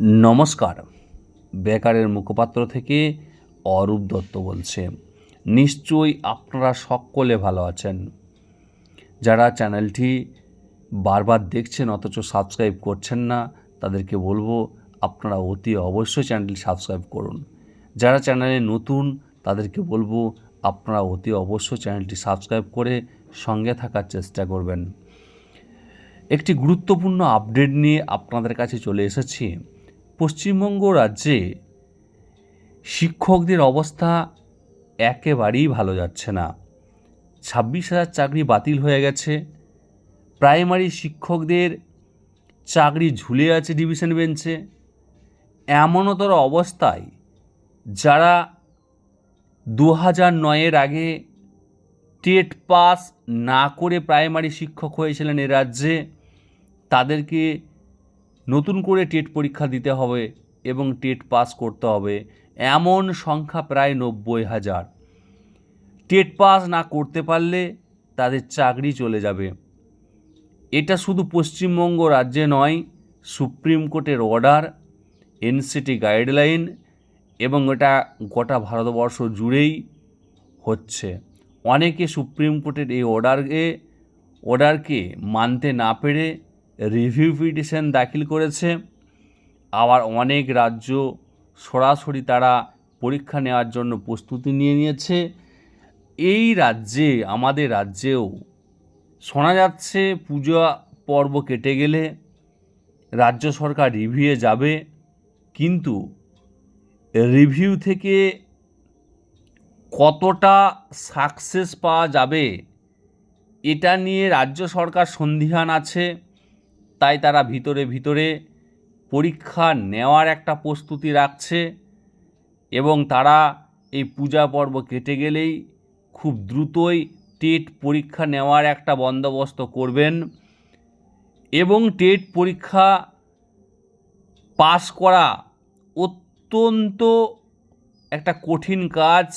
নমস্কার। বেকারের মুখপাত্র থেকে অরূপ দত্ত বলছে, নিশ্চয়ই আপনারা সকলে ভালো আছেন। যারা চ্যানেলটি বারবার দেখছেন অথচ সাবস্ক্রাইব করছেন না, তাদেরকে বলব আপনারা অতি অবশ্যই চ্যানেলটি সাবস্ক্রাইব করুন। যারা চ্যানেলে নতুন, তাদেরকে বলব আপনারা অতি অবশ্যই চ্যানেলটি সাবস্ক্রাইব করে সঙ্গে থাকার চেষ্টা করবেন। একটি গুরুত্বপূর্ণ আপডেট নিয়ে আপনাদের কাছে চলে এসেছি। পশ্চিমবঙ্গ রাজ্যে শিক্ষকদের অবস্থা একেবারেই ভালো যাচ্ছে না। ছাব্বিশ হাজার চাকরি বাতিল হয়ে গেছে। প্রাইমারি শিক্ষকদের চাকরি ঝুলে আছে ডিভিশন বেঞ্চে। এমনতর অবস্থায় যারা দু হাজার নয়ের আগে টেট পাস না করে প্রাইমারি শিক্ষক হয়েছিলেন এ রাজ্যে, তাদেরকে নতুন করে টেট পরীক্ষা দিতে হবে এবং টেট পাস করতে হবে। এমন সংখ্যা প্রায় নব্বই হাজার। টেট পাস না করতে পারলে তাদের চাকরি চলে যাবে। এটা শুধু পশ্চিমবঙ্গ রাজ্যে নয়, সুপ্রিম কোর্টের অর্ডার, এনসিটি গাইডলাইন এবং এটা গোটা ভারতবর্ষ জুড়েই হচ্ছে। অনেকে সুপ্রিম কোর্টের এই অর্ডারকে অর্ডারকে মানতে না পেরে রিভিউ পিটিশন দাখিল করেছে। আবার অনেক রাজ্য সরাসরি তারা পরীক্ষা নেওয়ার জন্য প্রস্তুতি নিয়ে নিয়েছে। এই রাজ্যে, আমাদের রাজ্যেও শোনা যাচ্ছে পূজা পর্ব কেটে গেলে রাজ্য সরকার রিভিউয়ে যাবে। কিন্তু রিভিউ থেকে কতটা সাকসেস পাওয়া যাবে, এটা নিয়ে রাজ্য সরকার সন্ধিহান আছে। তাই তারা ভিতরে ভিতরে পরীক্ষা নেওয়ার একটা প্রস্তুতি রাখছে এবং তারা এই পূজা পর্ব কেটে গেলেই খুব দ্রুতই টেট পরীক্ষা নেওয়ার একটা বন্দোবস্ত করবেন এবং টেট পরীক্ষা পাস করা অত্যন্ত একটা কঠিন কাজ।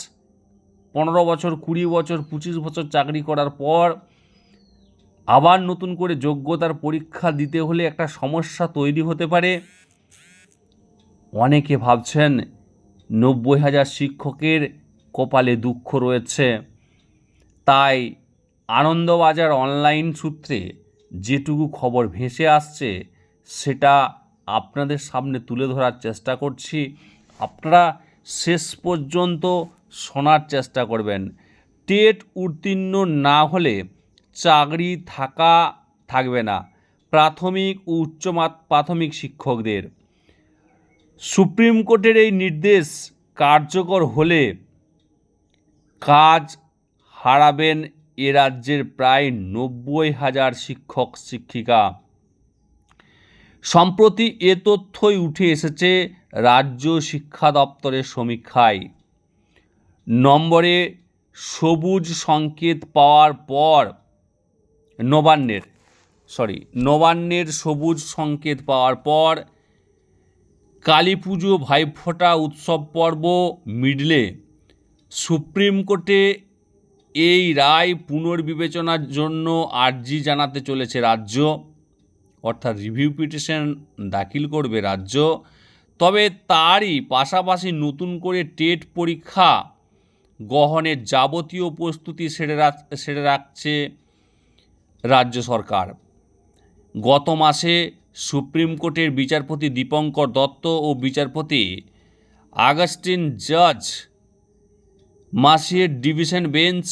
পনেরো বছর, কুড়ি বছর, পঁচিশ বছর চাকরি করার পর আবার নতুন করে যোগ্যতার পরীক্ষা দিতে হলে একটা সমস্যা তৈরি হতে পারে। অনেকে ভাবছেন নব্বই হাজার শিক্ষকের কপালে দুঃখ রয়েছে। তাই আনন্দবাজার অনলাইন সূত্রে যেটুকু খবর ভেসে আসছে, সেটা আপনাদের সামনে তুলে ধরার চেষ্টা করছি। আপনারা শেষ পর্যন্ত শোনার চেষ্টা করবেন। টেট উত্তীর্ণ না হলে চাকরি থাকা থাকবে না। প্রাথমিক ও উচ্চ প্রাথমিক শিক্ষকদের। সুপ্রিম কোর্টের এই নির্দেশ কার্যকর হলে কাজ হারাবেন এ রাজ্যের প্রায় নব্বই হাজার শিক্ষক, শিক্ষিকা। সম্প্রতি এ তথ্যই উঠে এসেছে রাজ্য শিক্ষা দপ্তরের সমীক্ষায়। নম্বরে সবুজ সংকেত পাওয়ার পর নবান্নের সরি নবান্নের সবুজ সংকেত পাওয়ার পর কালী পুজো ভাইফোঁটা উৎসব পর্ব মিডলে সুপ্রিম কোর্টে এই রায় পুনর্বিবেচনার জন্য আর্জি জানাতে চলেছে রাজ্য, অর্থাৎ রিভিউ পিটিশন দাখিল করবে রাজ্য। তবে তারই পাশাপাশি নতুন করে টেট পরীক্ষা গ্রহণের যাবতীয় প্রস্তুতি সেরে সেরে রাখছে রাজ্য সরকার। গত মাসে সুপ্রিম কোর্টের বিচারপতি দীপঙ্কর দত্ত ও বিচারপতি আগস্টিন জজ মাসিয়ের ডিভিশন বেঞ্চ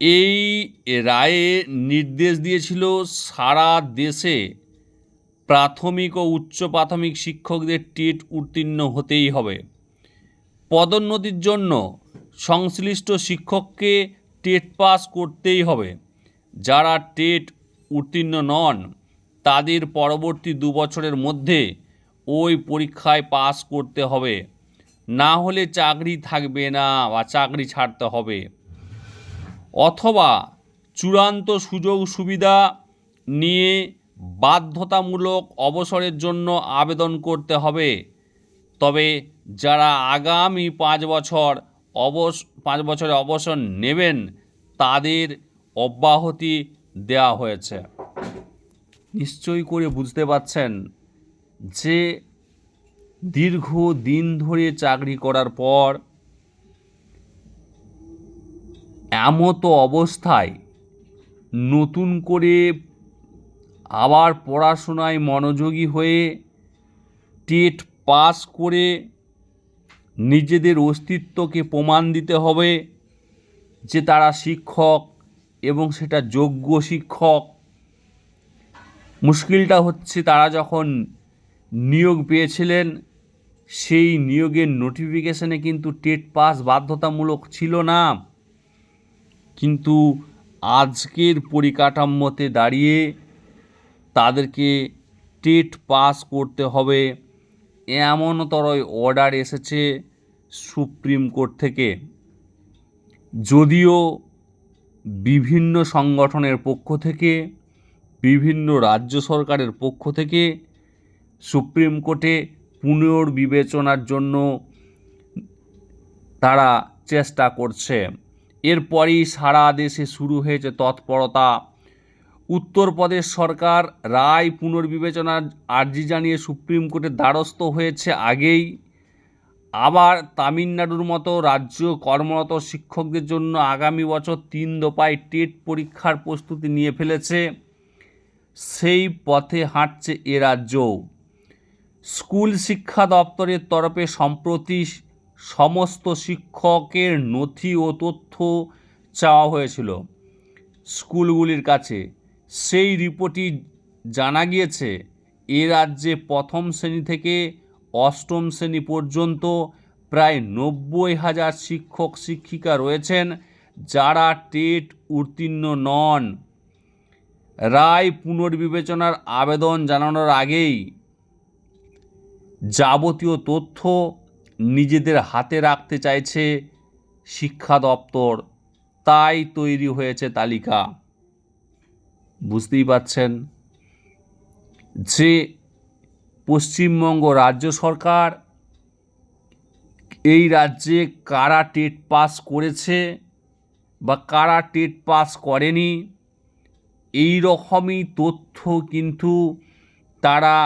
এই রায়ে নির্দেশ দিয়েছিল সারা দেশে প্রাথমিক ও উচ্চ প্রাথমিক শিক্ষকদের টেট উত্তীর্ণ হতেই হবে। পদোন্নতির জন্য সংশ্লিষ্ট শিক্ষককে টেট পাস করতেই হবে। যারা টেট উত্তীর্ণ নন, তাদের পরবর্তী দু বছরের মধ্যে ওই পরীক্ষায় পাস করতে হবে। না হলে চাকরি থাকবে না বা চাকরি ছাড়তে হবে। অথবা চূড়ান্ত সুযোগ সুবিধা নিয়ে বাধ্যতামূলক অবসরের জন্য আবেদন করতে হবে। তবে যারা আগামী পাঁচ বছর অবস, পাঁচ বছরে অবসর নেবেন, তাদের অব্যাহতি দেওয়া হয়েছে। নিশ্চয়ই করে বুঝতে পারছেন যে দীর্ঘ দিন ধরে চাকরি করার পর এমতো অবস্থায় নতুন করে আবার পড়াশোনায় মনোযোগী হয়ে টেট পাস করে নিজেদের অস্তিত্বকে প্রমাণ দিতে হবে যে তারা শিক্ষক এবং সেটা যোগ্য শিক্ষক। মুশকিলটা হচ্ছে তারা যখন নিয়োগ পেয়েছিলেন, সেই নিয়োগের নোটিফিকেশনে কিন্তু টেট পাস বাধ্যতামূলক ছিল না। কিন্তু আজকের পরিকাঠামোতে দাঁড়িয়ে তাদেরকে টেট পাস করতে হবে এমনতর অর্ডার এসেছে সুপ্রিম কোর্ট থেকে। যদিও বিভিন্ন সংগঠনের পক্ষ থেকে, বিভিন্ন রাজ্য সরকারের পক্ষ থেকে সুপ্রিম কোর্টে পুনর্বিবেচনার জন্য তারা চেষ্টা করছে। এরপরই সারা দেশে শুরু হয়েছে তৎপরতা। উত্তরপ্রদেশ সরকার রায় পুনর্বিবেচনার আর্জি জানিয়ে সুপ্রিম কোর্টের দ্বারস্থ হয়েছে আগেই। আবার তামিলনাড়ুর মতো রাজ্য কর্মরত শিক্ষকদের জন্য আগামী বছর তিন দফায় টেট পরীক্ষার প্রস্তুতি নিয়ে ফেলেছে। সেই পথে হাঁটছে এ রাজ্যও। স্কুল শিক্ষা দপ্তরের তরফে সম্প্রতি সমস্ত শিক্ষকের নথি ও তথ্য চাওয়া হয়েছিল স্কুলগুলির কাছে। সেই রিপোর্টই জানা গিয়েছে, এ রাজ্যে প্রথম শ্রেণি থেকে অষ্টম শ্রেণি পর্যন্ত প্রায় নব্বই হাজার শিক্ষক শিক্ষিকা রয়েছেন, যারা টেট উত্তীর্ণ নন। রায় পুনর্বিবেচনার আবেদন জানানোর আগেই যাবতীয় তথ্য নিজেদের হাতে রাখতে চাইছে শিক্ষা দপ্তর। তাই তৈরি হয়েছে তালিকা। বুঝতেই পারছেন? যে পশ্চিমবঙ্গ রাজ্য সরকার এই রাজ্যে কারা টেট পাস করেছে বা কারা টেট পাস করেনি, এই রকমই তথ্য কিন্তু তারা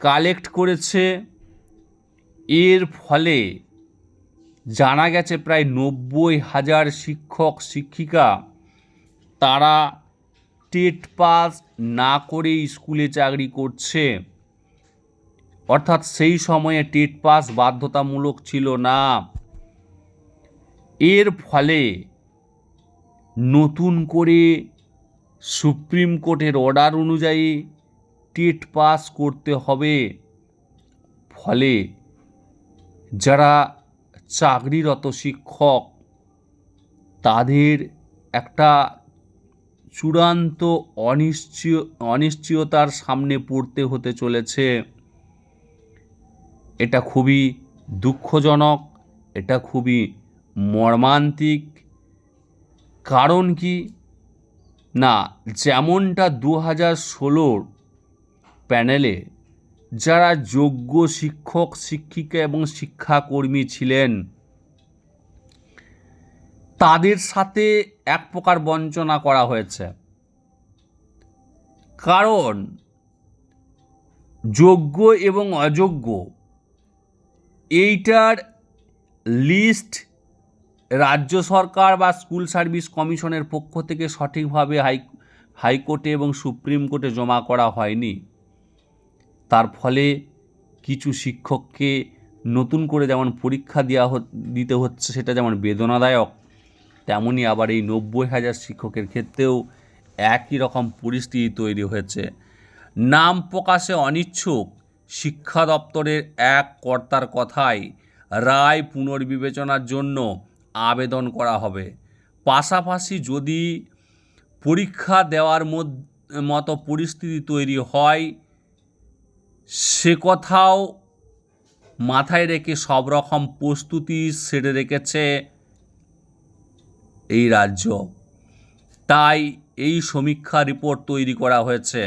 কালেক্ট করেছে। এর ফলে জানা গেছে প্রায় নব্বই হাজার শিক্ষক, শিক্ষিকা তারা টেট পাস না করেই স্কুলে চাকরি করছে। অর্থাৎ সেই সময়ে টেট পাস বাধ্যতামূলক ছিল না। এর ফলে নতুন করে সুপ্রিম কোর্টের অর্ডার অনুযায়ী টেট পাস করতে হবে। ফলে যারা চাকরিরত শিক্ষক, তাদের একটা চূড়ান্ত অনিশ্চয়, অনিশ্চয়তার সামনে পড়তে হতে চলেছে। এটা খুবই দুঃখজনক, এটা খুবই মর্মান্তিক। কারণ কি? না, যেমনটা দু হাজার ষোলোর প্যানেলে যারা যোগ্য শিক্ষক, শিক্ষিকা এবং শিক্ষাকর্মী ছিলেন, তাদের সাথে এক প্রকার বঞ্চনা করা হয়েছে। কারণ যোগ্য এবং অযোগ্য এইটার লিস্ট রাজ্য সরকার বা স্কুল সার্ভিস কমিশনের পক্ষ থেকে সঠিকভাবে হাই হাইকোর্টে এবং সুপ্রিম কোর্টে জমা করা হয়নি। তার ফলে কিছু শিক্ষককে নতুন করে যেমন পরীক্ষা দেওয়া দিতে হচ্ছে সেটা যেমন বেদনাদায়ক তেমনই আবার এই নব্বই হাজার শিক্ষকের ক্ষেত্রেও একই রকম পরিস্থিতি তৈরি হয়েছে। নাম প্রকাশে অনিচ্ছুক শিক্ষা দপ্তরের এক কর্তার কথায় রায় পুনর্বিবেচনার জন্য আবেদন করা হবে। পাশাপাশি যদি পরীক্ষা দেওয়ার মতো পরিস্থিতি তৈরি হয়, সে কথাও মাথায় রেখে সব রকম প্রস্তুতি সেরে রেখেছে এই রাজ্য। তাই এই সমীক্ষা রিপোর্ট তৈরি করা হয়েছে।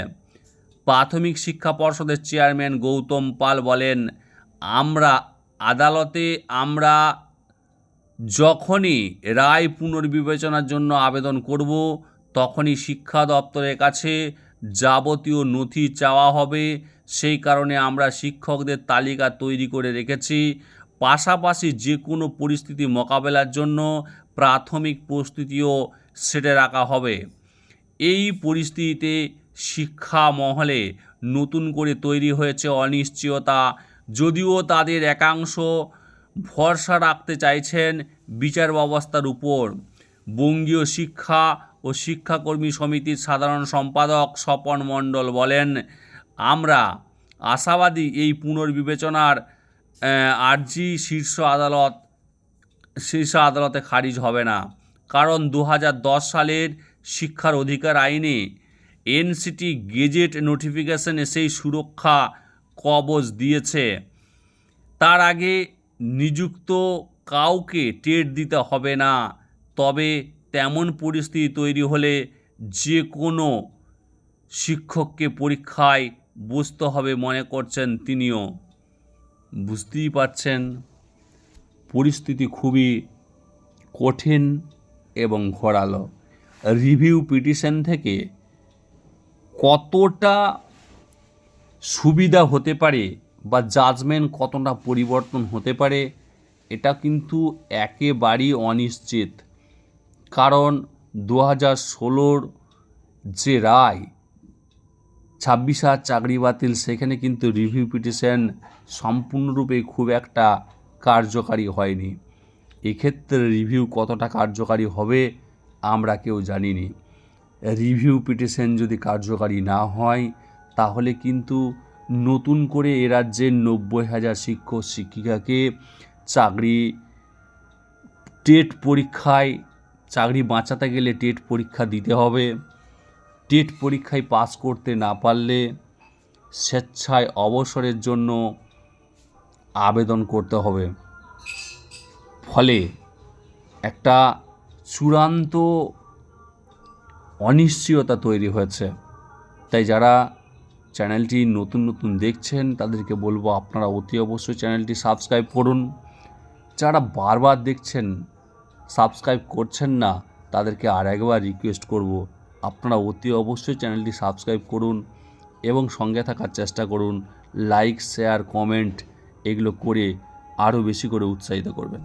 প্রাথমিক শিক্ষা পর্ষদের চেয়ারম্যান গৌতম পাল বলেন, আমরা আদালতে, আমরা যখনই রায় পুনর্বিবেচনার জন্য আবেদন করব, তখনই শিক্ষা দপ্তরের কাছে যাবতীয় নথি চাওয়া হবে। সেই কারণে আমরা শিক্ষকদের তালিকা তৈরি করে রেখেছি। পাশাপাশি যে কোনো পরিস্থিতি মোকাবেলার জন্য প্রাথমিক প্রস্তুতিও সেটে রাখা হবে। এই পরিস্থিতিতে শিক্ষা মহলে নতুন করে তৈরি হয়েছে অনিশ্চয়তা। যদিও তাদের একাংশ ভরসা রাখতে চাইছেন বিচার ব্যবস্থার উপর। বঙ্গীয় শিক্ষা ও শিক্ষাকর্মী সমিতির সাধারণ সম্পাদক স্বপন মণ্ডল বলেন, আমরা আশাবাদী এই পুনর্বিবেচনার আর্জি শীর্ষ আদালত, শীর্ষ আদালতে খারিজ হবে না। কারণ দু হাজার দশ সালের শিক্ষার অধিকার আইনে এনসিটি গেজেট নোটিফিকেশনে সেই সুরক্ষা কবজ দিয়েছে। তার আগে নিযুক্ত কাউকে টেট দিতে হবে না, তবে তেমন পরিস্থিতি তৈরি হলে যে কোনো শিক্ষককে পরীক্ষায় বসতে হবে মনে করছেন তিনিও। বুঝতেই পারছেন, পরিস্থিতি খুবই কঠিন এবং ঘোরালো। রিভিউ পিটিশন থেকে কতটা সুবিধা হতে পারে বা জাজমেন্ট কতটা পরিবর্তন হতে পারে, এটা কিন্তু একেবারেই অনিশ্চিত। কারণ দু হাজার ষোলোর যে রায়, ছাব্বিশ হাজার চাকরি বাতিল, সেখানে কিন্তু রিভিউ পিটিশন সম্পূর্ণরূপে খুব একটা কার্যকারী হয়নি। এক্ষেত্রে রিভিউ কতটা কার্যকারী হবে, আমরা কেউ জানিনি। রিভিউ পিটিশন যদি কার্যকারী না হয়, তাহলে কিন্তু নতুন করে এ রাজ্যের নব্বই হাজার শিক্ষক, শিক্ষিকাকে চাকরি, টেট পরীক্ষায়, চাকরি বাঁচাতে গেলে টেট পরীক্ষা দিতে হবে। টেট পরীক্ষায় পাস করতে না পারলে স্বেচ্ছায় অবসরের জন্য আবেদন করতে হবে। ফলে একটা চূড়ান্ত অনিশ্চয়তা তৈরি হয়েছে। তাই যারা চ্যানেলটি নতুন নতুন দেখছেন, তাদেরকে বলব আপনারা অতি অবশ্যই চ্যানেলটি সাবস্ক্রাইব করুন। যারা বারবার দেখছেন, সাবস্ক্রাইব করছেন না, তাদেরকে আর একবার রিকোয়েস্ট করব, আপনারা অতি অবশ্যই চ্যানেলটি সাবস্ক্রাইব করুন এবং সঙ্গে থাকার চেষ্টা করুন। লাইক শেয়ার কমেন্ট এগুলো করে আরও বেশি করে উৎসাহিত করবেন।